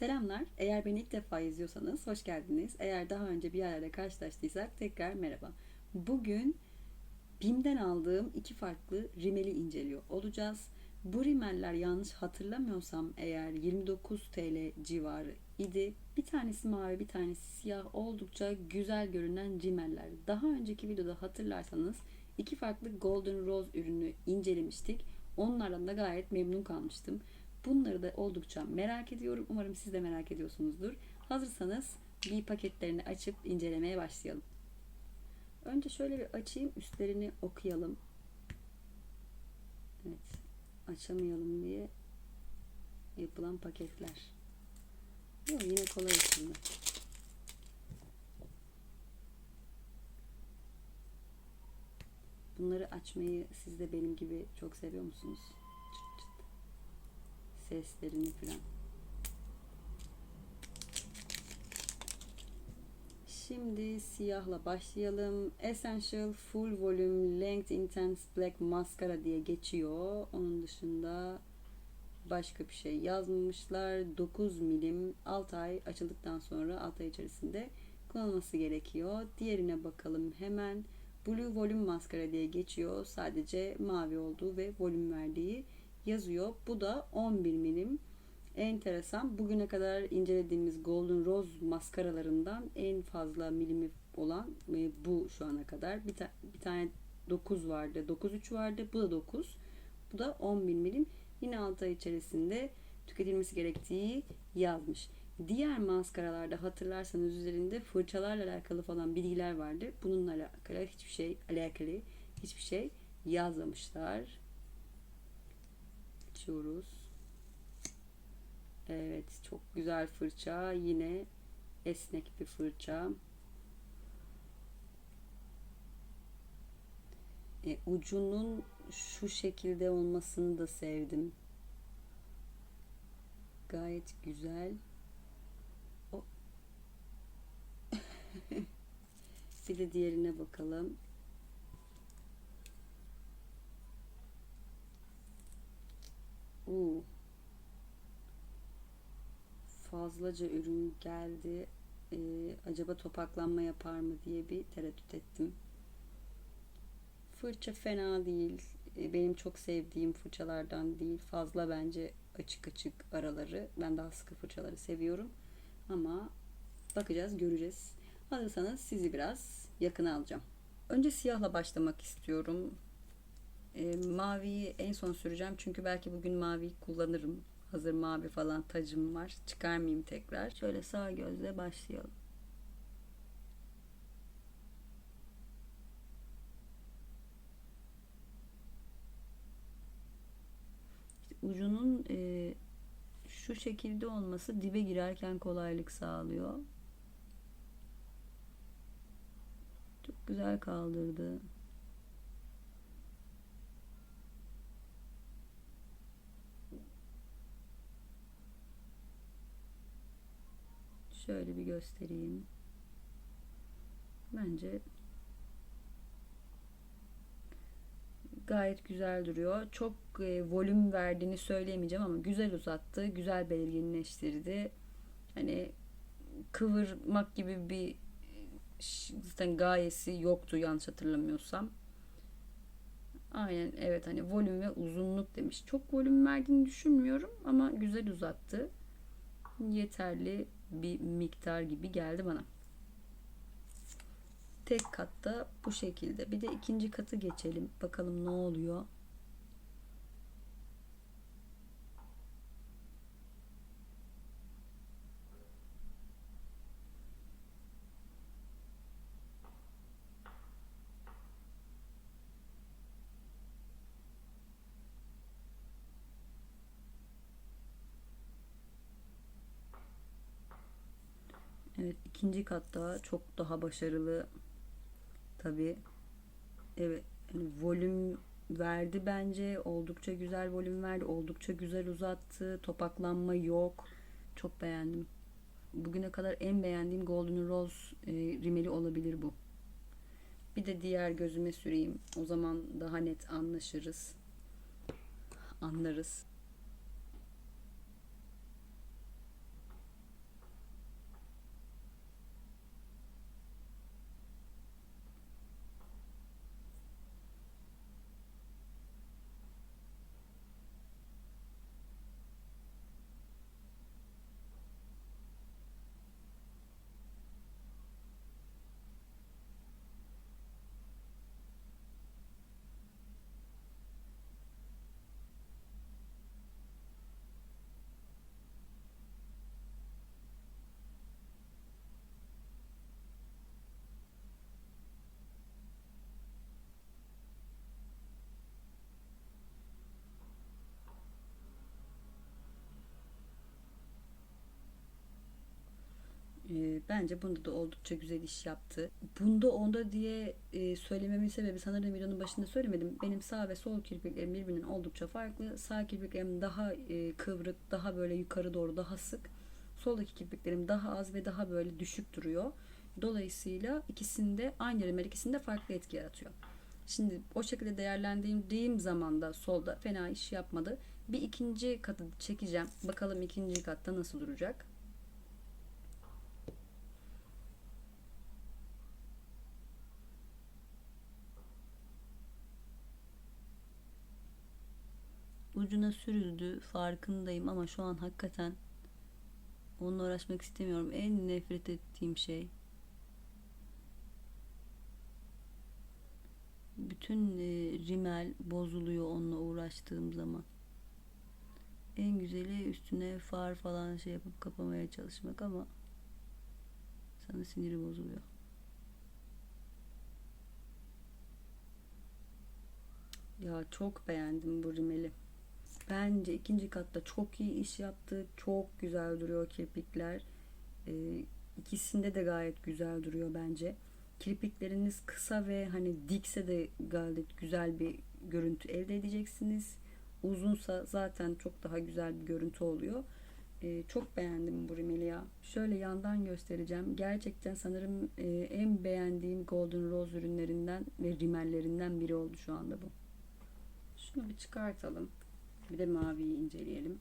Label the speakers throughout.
Speaker 1: Selamlar. Eğer beni ilk defa izliyorsanız hoş geldiniz. Eğer daha önce bir yerlerde karşılaştıysak tekrar merhaba. Bugün BİM'den aldığım iki farklı rimeli inceliyor olacağız. Bu rimeller yanlış hatırlamıyorsam eğer 29 TL civarı idi. Bir tanesi mavi bir tanesi siyah oldukça güzel görünen rimeller. Daha önceki videoda hatırlarsanız iki farklı Golden Rose ürünü incelemiştik. Onlardan da gayet memnun kalmıştım. Bunları da oldukça merak ediyorum. Umarım siz de merak ediyorsunuzdur. Hazırsanız bir paketlerini açıp incelemeye başlayalım. Önce şöyle bir açayım, üstlerini okuyalım. Evet, açamayalım diye yapılan paketler. Yok, yine kolay aslında. Bunları açmayı siz de benim gibi çok seviyor musunuz? Seslerini falan. Şimdi siyahla başlayalım. Essential Full Volume Length Intense Black Mascara diye geçiyor. Onun dışında başka bir şey yazmamışlar. 9 milim 6 ay açıldıktan sonra 6 ay içerisinde kullanılması gerekiyor. Diğerine bakalım hemen. Blue Volume Maskara diye geçiyor. Sadece mavi olduğu ve volüm verdiği yazıyor. Bu da 11 milim. Enteresan. Bugüne kadar incelediğimiz Golden Rose maskaralarından en fazla milimi olan e, bu şu ana kadar. Bir, ta- bir tane 9 vardı. 9.3 vardı. Bu da 9. Bu da 11 milim. Yine 6 ay içerisinde tüketilmesi gerektiği yazmış. Diğer maskaralarda hatırlarsanız üzerinde fırçalarla alakalı falan bilgiler vardı. Bununla alakalı hiçbir şey alakalı hiçbir şey yazmamışlar. Açıyoruz. Evet, çok güzel fırça. Yine esnek bir fırça. E, ucunun şu şekilde olmasını da sevdim. Gayet güzel. O... bir de diğerine bakalım. Uu. Fazlaca ürün geldi. Ee, acaba topaklanma yapar mı diye bir tereddüt ettim. Fırça fena değil. Ee, benim çok sevdiğim fırçalardan değil. Fazla bence açık açık araları. Ben daha sıkı fırçaları seviyorum. Ama bakacağız, göreceğiz. Hazırsanız sizi biraz yakına alacağım. Önce siyahla başlamak istiyorum. E, maviyi en son süreceğim çünkü belki bugün mavi kullanırım. Hazır mavi falan tacım var. Çıkarmayayım tekrar. Şöyle sağ gözle başlayalım. Ucunun e, şu şekilde olması dibe girerken kolaylık sağlıyor. Çok güzel kaldırdı. Şöyle bir göstereyim. Bence gayet güzel duruyor. Çok e, volüm verdiğini söyleyemeyeceğim ama güzel uzattı, güzel belirginleştirdi. Hani kıvırmak gibi bir zaten gayesi yoktu yanlış hatırlamıyorsam. Aynen evet hani volüm ve uzunluk demiş. Çok volüm verdiğini düşünmüyorum ama güzel uzattı. Yeterli bir miktar gibi geldi bana. Tek katta bu şekilde. Bir de ikinci katı geçelim. Bakalım ne oluyor. Evet ikinci katta çok daha başarılı. Tabi evet yani volüm verdi bence. Oldukça güzel volüm verdi. Oldukça güzel uzattı. Topaklanma yok. Çok beğendim. Bugüne kadar en beğendiğim Golden Rose e, rimeli olabilir bu. Bir de diğer gözüme süreyim. O zaman daha net anlaşırız. Anlarız E, bence bunda da oldukça güzel iş yaptı. Bunda onda diye e, söylememin sebebi sanırım videonun başında söylemedim. Benim sağ ve sol kirpiklerim birbirinden oldukça farklı. Sağ kirpiklerim daha e, kıvrık, daha böyle yukarı doğru daha sık. Soldaki kirpiklerim daha az ve daha böyle düşük duruyor. Dolayısıyla ikisinde aynı rimel ikisinde farklı etki yaratıyor. Şimdi o şekilde değerlendirdiğim zaman da solda fena iş yapmadı. Bir ikinci katı çekeceğim. Bakalım ikinci katta nasıl duracak. Ucuna sürüldü farkındayım ama şu an hakikaten onunla uğraşmak istemiyorum. En nefret ettiğim şey bütün e, rimel bozuluyor onunla uğraştığım zaman. En güzeli üstüne far falan şey yapıp kapamaya çalışmak ama sana siniri bozuluyor. Ya çok beğendim bu rimeli. Bence ikinci katta çok iyi iş yaptı. Çok güzel duruyor kirpikler. Ee, ikisinde de gayet güzel duruyor bence. Kirpikleriniz kısa ve hani dikse de gayet güzel bir görüntü elde edeceksiniz. Uzunsa zaten çok daha güzel bir görüntü oluyor. Ee, çok beğendim bu rimeli ya. Şöyle yandan göstereceğim. Gerçekten sanırım e, en beğendiğim Golden Rose ürünlerinden ve rimellerinden biri oldu şu anda bu. Şunu bir çıkartalım. Bir de maviyi inceleyelim.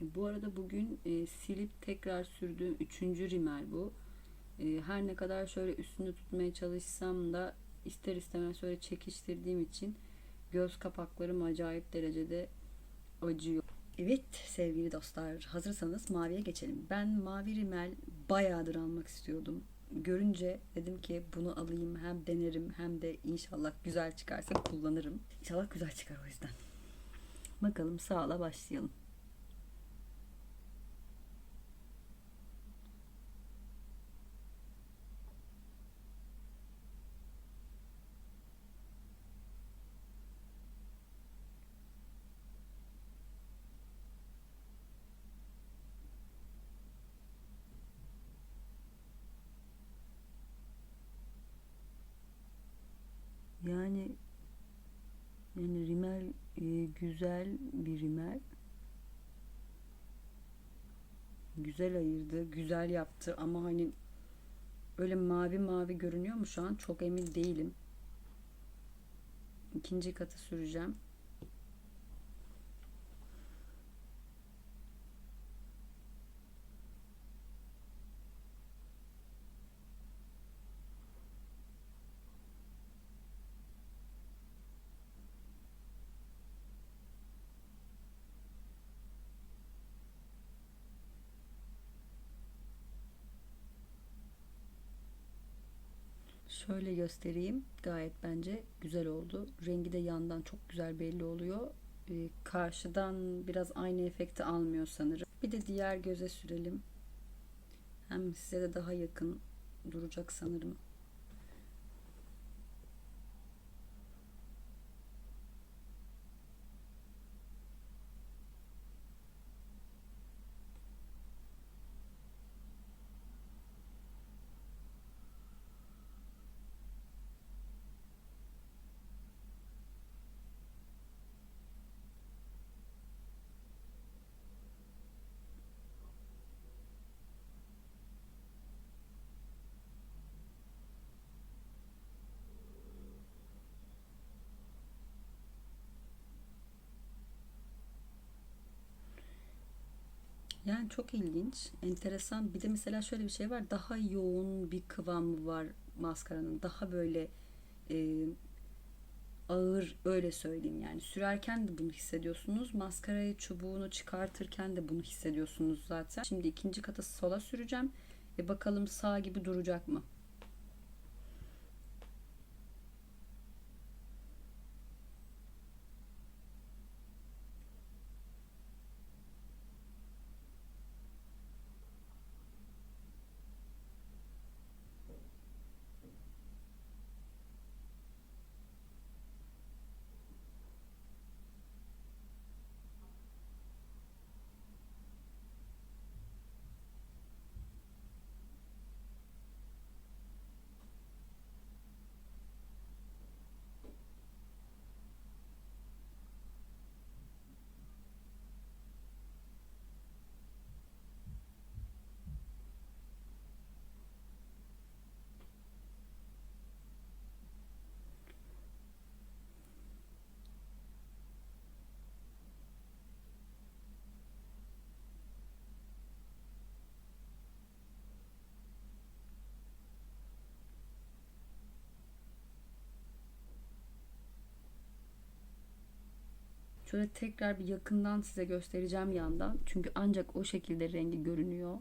Speaker 1: E, bu arada bugün e, silip tekrar sürdüğüm üçüncü rimel bu. E, her ne kadar şöyle üstünde tutmaya çalışsam da ister istemez şöyle çekiştirdiğim için göz kapaklarım acayip derecede acıyor. Evet sevgili dostlar hazırsanız maviye geçelim. Ben mavi rimel bayağıdır almak istiyordum. Görünce dedim ki bunu alayım hem denerim hem de inşallah güzel çıkarsa kullanırım. İnşallah güzel çıkar o yüzden. Bakalım sağla başlayalım. Yani yani e, güzel bir rimel. Güzel ayırdı, güzel yaptı ama hani öyle mavi mavi görünüyor mu şu an çok emin değilim. İkinci katı süreceğim. Şöyle göstereyim. Gayet bence güzel oldu. Rengi de yandan çok güzel belli oluyor. Ee, karşıdan biraz aynı efekti almıyor sanırım. Bir de diğer göze sürelim. Hem size de daha yakın duracak sanırım. Çok ilginç, enteresan. Bir de mesela şöyle bir şey var. Daha yoğun bir kıvamı var maskaranın. Daha böyle e, ağır öyle söyleyeyim yani. Sürerken de bunu hissediyorsunuz. Maskarayı çubuğunu çıkartırken de bunu hissediyorsunuz zaten. Şimdi ikinci kata sola süreceğim. E bakalım sağ gibi duracak mı? Şöyle tekrar bir yakından size göstereceğim yandan. Çünkü ancak o şekilde rengi görünüyor.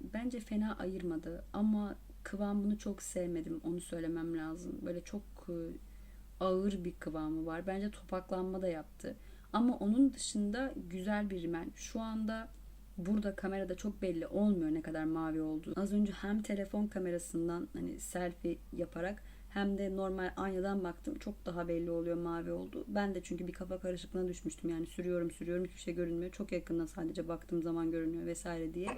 Speaker 1: Bence fena ayırmadı ama kıvamını çok sevmedim. Onu söylemem lazım. Böyle çok e, ağır bir kıvamı var. Bence topaklanma da yaptı. Ama onun dışında güzel bir rimel. Şu anda burada kamerada çok belli olmuyor ne kadar mavi olduğu. Az önce hem telefon kamerasından hani selfie yaparak hem de normal aynadan baktım. Çok daha belli oluyor mavi oldu. Ben de çünkü bir kafa karışıklığına düşmüştüm. Yani sürüyorum sürüyorum hiçbir şey görünmüyor. Çok yakından sadece baktığım zaman görünüyor vesaire diye.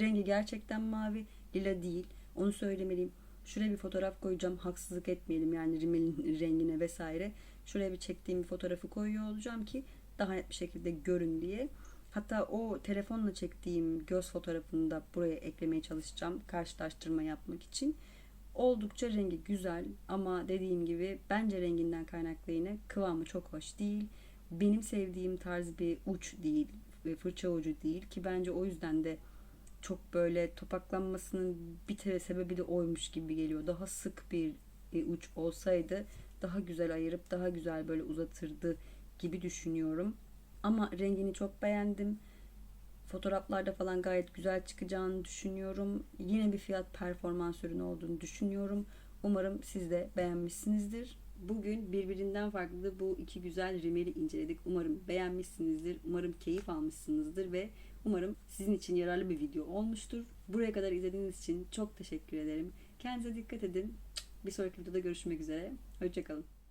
Speaker 1: Rengi gerçekten mavi. Lila değil. Onu söylemeliyim. Şuraya bir fotoğraf koyacağım. Haksızlık etmeyelim yani rimelin rengine vesaire. Şuraya bir çektiğim bir fotoğrafı koyuyor olacağım ki daha net bir şekilde görün diye. Hatta o telefonla çektiğim göz fotoğrafını da buraya eklemeye çalışacağım. Karşılaştırma yapmak için. Oldukça rengi güzel ama dediğim gibi bence renginden kaynaklı yine kıvamı çok hoş değil. Benim sevdiğim tarz bir uç değil ve fırça ucu değil ki bence o yüzden de çok böyle topaklanmasının bir tane sebebi de oymuş gibi geliyor. Daha sık bir e, uç olsaydı daha güzel ayırıp daha güzel böyle uzatırdı gibi düşünüyorum. Ama rengini çok beğendim. Fotoğraflarda falan gayet güzel çıkacağını düşünüyorum. Yine bir fiyat performans ürünü olduğunu düşünüyorum. Umarım siz de beğenmişsinizdir. Bugün birbirinden farklı bu iki güzel rimeli inceledik. Umarım beğenmişsinizdir. Umarım keyif almışsınızdır ve umarım sizin için yararlı bir video olmuştur. Buraya kadar izlediğiniz için çok teşekkür ederim. Kendinize dikkat edin. Bir sonraki videoda görüşmek üzere. Hoşçakalın.